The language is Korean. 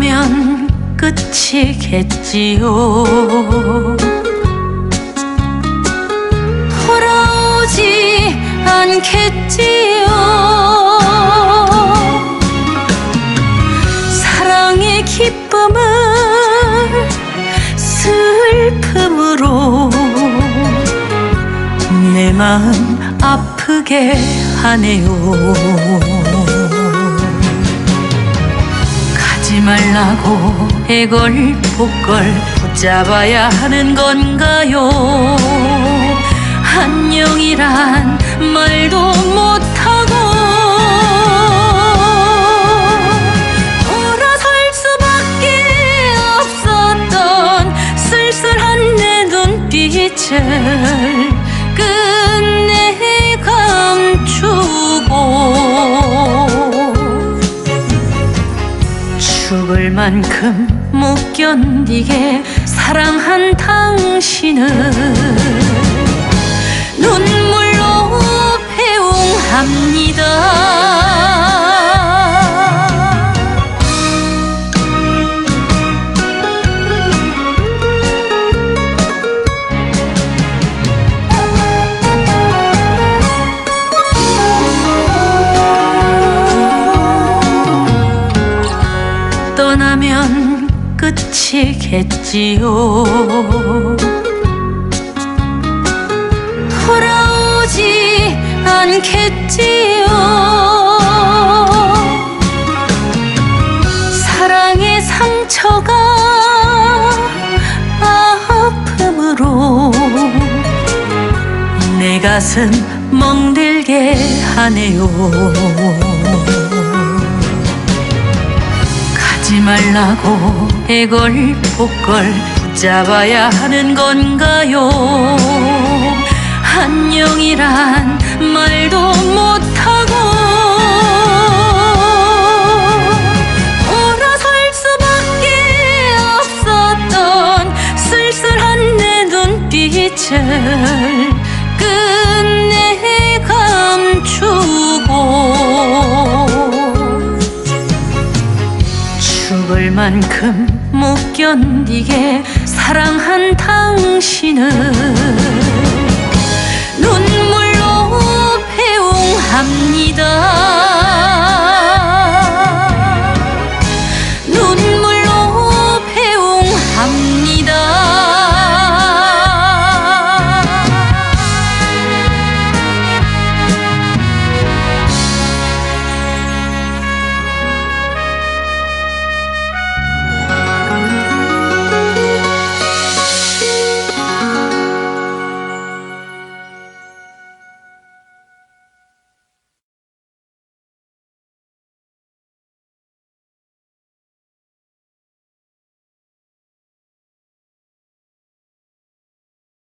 떠나면 끝이겠지요. 돌아오지 않겠지요. 사랑의 기쁨을 슬픔으로 내 마음 아프게 하네요 가지 말라고 애걸복걸 붙잡아야 하는 건가요? 안녕이란 말도 못하고 돌아설 수밖에 없었던 쓸쓸한 내 눈빛을 만큼 못 견디게 사랑한 당신을 눈물 끝이겠지요. 돌아오지 않겠지요. 사랑의 상처가 아픔으로 내 가슴 멍들게 하네요 말라고 애걸복걸 붙잡아야 하는 건가요? 안녕이란 말도 못하고 죽을 만큼 못 견디게 사랑한 당신을